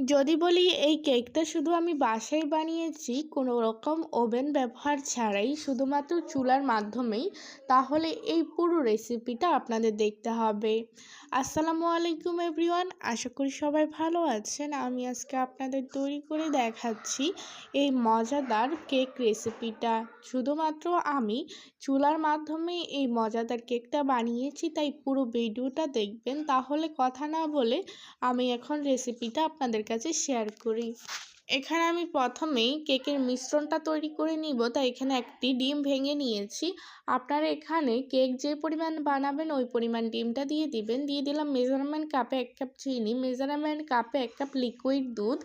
যদি বলি এই কেকটা শুধু আমি বাসায় বানিয়েছি, কোনো রকম ওভেন ব্যবহার ছাড়াই শুধুমাত্র চুলার মাধ্যমেই, তাহলে এই পুরো রেসিপিটা আপনাদের দেখতে হবে। আসসালামু আলাইকুম এভরিওয়ান আশা করি সবাই ভালো আছেন। আমি আজকে আপনাদের তৈরি করে দেখাচ্ছি এই মজাদার কেক রেসিপিটা শুধুমাত্র আমি চুলার মাধ্যমে এই মজাদার কেকটা বানিয়েছি, তাই পুরো ভিডিওটা দেখবেন। তাহলে কথা না বলে আমি এখন রেসিপিটা আপনাদের কাছে শেয়ার করি। এখানে আমি প্রথমেই কেকের মিশ্রণটা তৈরি করে নিব। তাই এখানে একটি ডিম ভেঙে নিয়েছি। আপনারা এখানে কেক যে পরিমাণ বানাবেন, ওই পরিমাণ ডিমটা দিয়ে দিবেন। দিয়ে দিলাম মেজারমেন্ট কাপে এক কাপ চিনি, মেজারমেন্ট কাপে এক কাপ লিকুইড দুধ।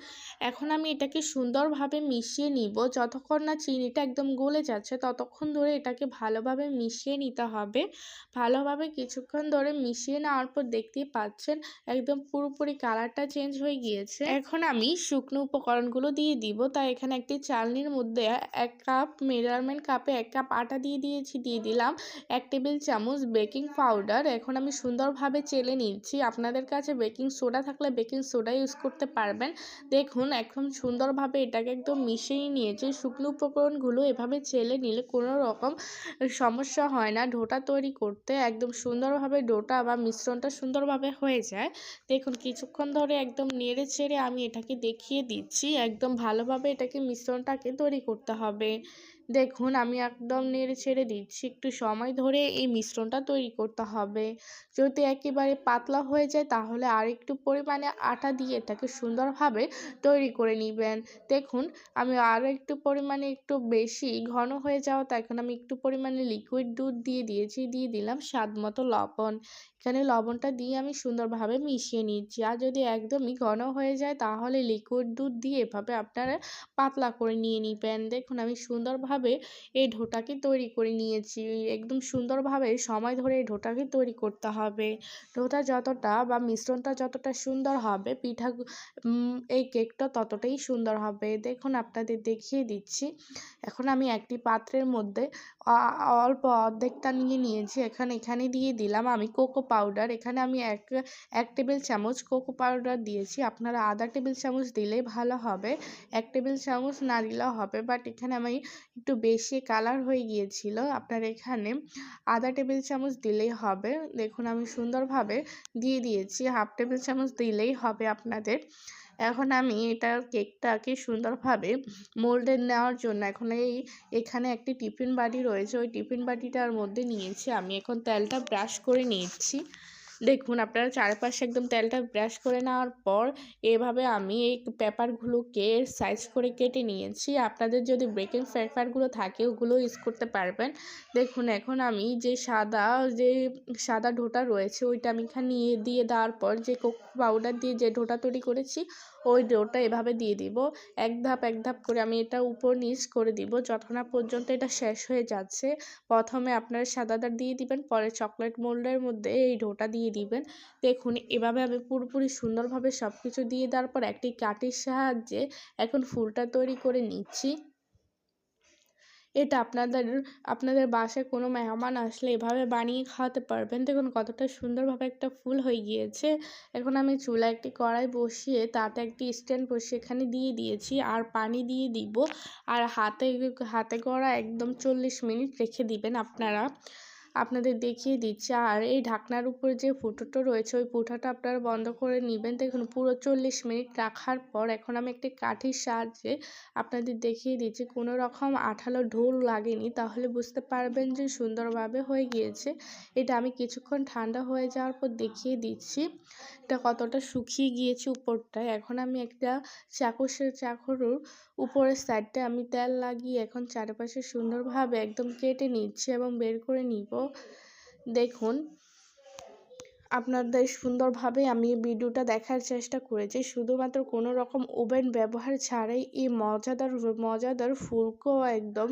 এখন আমি এটাকে সুন্দরভাবে মিশিয়ে নিব। যতক্ষণ না চিনিটা একদম গলে যাচ্ছে, ততক্ষণ ধরে এটাকে ভালোভাবে মিশিয়ে নিতে হবে। ভালোভাবে কিছুক্ষণ ধরে মিশিয়ে নেওয়ার পর দেখতেই পাচ্ছেন, একদম পুরোপুরি কালারটা চেঞ্জ হয়ে গিয়েছে। এখন আমি শুকনো উপকরণগুলো দিয়ে দিব। তাই এখানে একটি চালনির মধ্যে এক কাপ মেজারমেন্ট কাপে এক কাপ আটা দিয়ে দিয়েছি, দিয়ে দিলাম এক টেবিল চামচ বেকিং পাউডার। এখন আমি সুন্দরভাবে চেলে নিচ্ছি। আপনাদের কাছে বেকিং সোডা থাকলে বেকিং সোডা ইউজ করতে পারবেন। দেখুন, এখন সুন্দরভাবে এটাকে একদম মিশিয়ে নিয়েছি। শুকনো উপকরণগুলো এভাবে চেলে নিলে কোনো রকম সমস্যা হয় না। ডোটা তৈরি করতে একদম সুন্দরভাবে ডোটা বা মিশ্রণটা সুন্দরভাবে হয়ে যায়। দেখুন, কিছুক্ষণ ধরে একদম নেড়ে ছেড়ে আমি এটাকে দেখিয়ে দিচ্ছি। একদম ভালোভাবে এটাকে মিশ্রণটাকে তৈরি করতে হবে। দেখুন, আমি একদম নেড়ে ছেড়ে দিচ্ছি। একটু সময় ধরে এই মিশ্রণটা তৈরি করতে হবে। যদি একেবারে পাতলা হয়ে যায়, তাহলে আর একটু পরিমাণে আটা দিয়ে এটাকে সুন্দরভাবে তৈরি করে নেবেন। দেখুন, আমি আরও একটু পরিমাণে একটু বেশি ঘন হয়ে যাওয়া তাই এখন আমি একটু পরিমাণে লিকুইড দুধ দিয়ে দিয়েছি, দিয়ে দিলাম স্বাদ মতো লবণ। এখানে লবণটা দিয়ে আমি সুন্দরভাবে মিশিয়ে নিচ্ছি। আর যদি একদমই ঘন হয়ে যায়, তাহলে লিকুইড দুধ দিয়ে এভাবে আপনারা পাতলা করে নিয়ে নিবেন। দেখুন, আমি সুন্দরভাবে এই ঢোটাকে তৈরি করে নিয়েছি। একদম সুন্দরভাবে সময় ধরে এই ঢোটাকে তৈরি করতে হবে। ঢোটা যতটা বা মিশ্রণটা যতটা সুন্দর হবে, পিঠা এই কেকটা ততটাই সুন্দর হবে। দেখুন, আপনাদের দেখিয়ে দিচ্ছি। এখন আমি একটি পাত্রের মধ্যে অল্প অর্ধেকটা নিয়ে নিয়েছি। এখানে এখানে দিয়ে দিলাম আমি কোকো পাউডার। এখানে আমি এক এক টেবিল চামচ কোকো পাউডার দিয়েছি। আপনারা আধা টেবিল চামচ দিলেই ভালো হবে। এক টেবিল চামচ না দিলেও হবে। বাট এখানে আমি একটু বেশি কালার হয়ে গিয়েছিল। আপনার এখানে আধা টেবিল চামচ দিলেই হবে। দেখুন, আমি সুন্দরভাবে দিয়ে দিয়েছি। হাফ টেবিল চামচ দিলেই হবে আপনাদের। এখন আমি এটা কেকটাকে সুন্দরভাবে মোল্ডে নেওয়ার জন্য এখন এই এখানে একটি টিফিন বাটি রয়েছে। ওই টিফিন বাটিটার মধ্যে নিয়েছি। আমি এখন তেলটা ব্রাশ করে নিচ্ছি। দেখুন, আপনারা চারপাশে একদম তেলটা ব্রাশ করে নেওয়ার পর, এভাবে আমি এই পেপারগুলোকে সাইজ করে কেটে নিয়েছি। আপনাদের যদি বেকিং পেপারগুলো থাকে, ওগুলো ইউজ করতে পারবেন। দেখুন, এখন আমি যে সাদা যে সাদা ঢোটা রয়েছে, ওইটা আমি এখানে নিয়ে দিয়ে দেওয়ার পর, যে কোকো পাউডার দিয়ে যে ঢোটা তৈরি করেছি, ওই ডোটা এভাবে দিয়ে দিব। এক ধাপ এক ধাপ করে আমি এটা উপর নিচ করে দিব, যতক্ষণ পর্যন্ত এটা শেষ হয়ে যাচ্ছে। প্রথমে আপনারা সাদাদার দিয়ে দিবেন, পরে চকলেট মোল্ডের মধ্যে এই ডোটা দিয়ে দিবেন। দেখুন, এভাবে আমি পুরোপুরি সুন্দরভাবে সব কিছু দিয়ে দেওয়ার পর একটি কাঠির সাহায্যে এখন ফুলটা তৈরি করে নিচ্ছি। এটা আপনাদের আপনাদের বাসায় কোনো মেহমান আসলে এভাবে বানিয়ে খাওয়াতে পারবেন। দেখুন, কতটা সুন্দরভাবে একটা ফুল হয়ে গিয়েছে। এখন আমি চুলা একটি কড়াই বসিয়ে তাতে একটি স্ট্যান্ড বসিয়ে এখানে দিয়ে দিয়েছি আর পানি দিয়ে দিব। আর হাতে হাতে করা একদম চল্লিশ মিনিট রেখে দিবেন আপনারা। আপনাদের দেখিয়ে দিচ্ছি। আর এই ঢাকনার উপরে যে ফুটোটা রয়েছে, ওই ফুটোটা আপনারা বন্ধ করে নেবেন। দেখুন, পুরো চল্লিশ মিনিট রাখার পর এখন আমি একটি কাঠির সাহায্যে আপনাদের দেখিয়ে দিচ্ছি। কোনো রকম আঠালো ঢোল লাগেনি, তাহলে বুঝতে পারবেন যে সুন্দরভাবে হয়ে গিয়েছে। এটা আমি কিছুক্ষণ ঠান্ডা হয়ে যাওয়ার পর দেখিয়ে দিচ্ছি। এটা কতটা শুকিয়ে গিয়েছে উপরটায়। এখন আমি একটা চাকুসের চাকুর উপরের সাইডটা আমি তেল লাগিয়ে এখন চারপাশে সুন্দরভাবে একদম কেটে নিচ্ছি এবং বের করে নিব। দেখুন আপনাদের সুন্দরভাবে আমি ভিডিওটা দেখার চেষ্টা করেছি। শুধুমাত্র কোনো রকম ওভেন ব্যবহার ছাড়াই এই মজাদার মজাদার ফুলকো একদম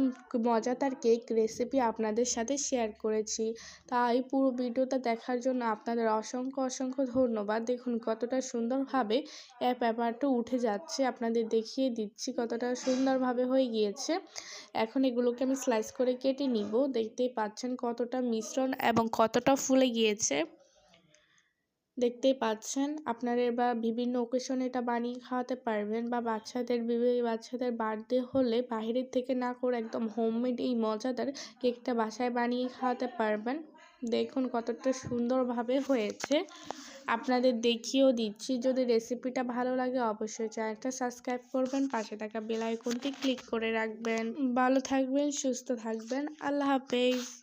মজাদার কেক রেসিপি আপনাদের সাথে শেয়ার করেছি। তাই পুরো ভিডিওটা দেখার জন্য আপনাদের অসংখ্য অসংখ্য ধন্যবাদ। দেখুন কতটা সুন্দরভাবে এই পেপারটা উঠে যাচ্ছে। আপনাদের দেখিয়ে দিচ্ছি কতটা সুন্দরভাবে হয়ে গিয়েছে। এখন এগুলোকে আমি স্লাইস করে কেটে নিব। দেখতেই পাচ্ছেন কতটা মিশ্রণ এবং কতটা ফুলে গিয়েছে। দেখতেই পাচ্ছেন। আপনারা বা বিভিন্ন ওকেশনে এটা বানিয়ে খাওয়াতে পারবেন বা বাচ্চাদের বাচ্চাদের বার্থডে হলে বাইরের থেকে না করে একদম হোমমেড এই মজাদার কেকটা বাসায় বানিয়ে খাওয়াতে পারবেন। দেখুন কতটা সুন্দরভাবে হয়েছে। আপনাদের দেখিয়েও দিচ্ছি। যদি রেসিপিটা ভালো লাগে অবশ্যই চ্যানেলটা সাবস্ক্রাইব করবেন, পাশে থাকা বেল আইকনটি ক্লিক করে রাখবেন। ভালো থাকবেন, সুস্থ থাকবেন। আল্লাহ হাফেজ।